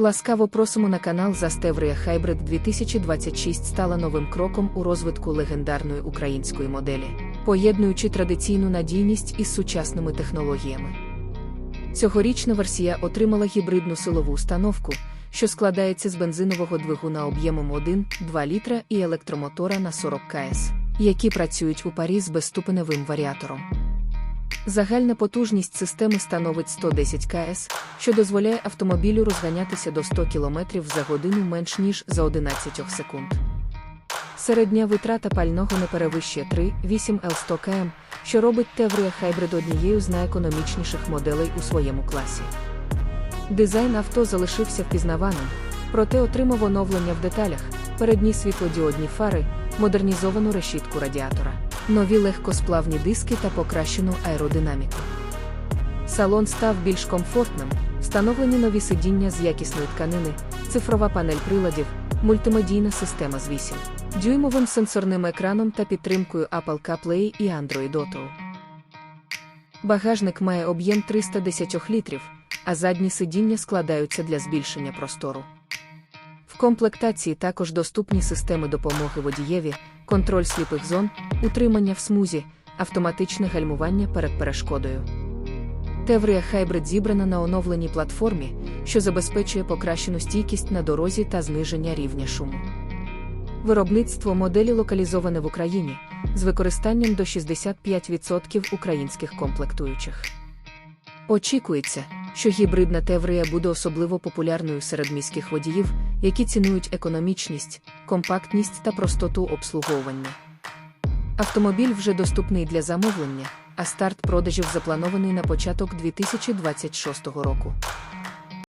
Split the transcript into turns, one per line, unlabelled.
Ласкаво просимо на канал Застеврія Hybrid 2026 стала новим кроком у розвитку легендарної української моделі, поєднуючи традиційну надійність із сучасними технологіями. Цьогорічна версія отримала гібридну силову установку, що складається з бензинового двигуна об'ємом 1-2 літра і електромотора на 40 КС, які працюють у парі з безступеневим варіатором. Загальна потужність системи становить 110 КС, що дозволяє автомобілю розганятися до 100 км за годину менш ніж за 11 секунд. Середня витрата пального не перевищує 3,8 L100 км, що робить Tevria Hybrid однією з найекономічніших моделей у своєму класі. Дизайн авто залишився впізнаваним, проте отримав оновлення в деталях, передні світлодіодні фари, модернізовану решітку радіатора, нові легкосплавні диски та покращену аеродинаміку. Салон став більш комфортним, встановлені нові сидіння з якісної тканини, цифрова панель приладів, мультимедійна система з 8 дюймовим сенсорним екраном та підтримкою Apple CarPlay і Android Auto. Багажник має об'єм 310 літрів, а задні сидіння складаються для збільшення простору. Комплектації також доступні системи допомоги водієві, контроль сліпих зон, утримання в смузі, автоматичне гальмування перед перешкодою. Tevria Hybrid зібрана на оновленій платформі, що забезпечує покращену стійкість на дорозі та зниження рівня шуму. Виробництво моделі локалізоване в Україні з використанням до 65% українських комплектуючих. Очікується, що гібридна Теврія буде особливо популярною серед міських водіїв, які цінують економічність, компактність та простоту обслуговування. Автомобіль вже доступний для замовлення, а старт продажів запланований на початок 2026 року.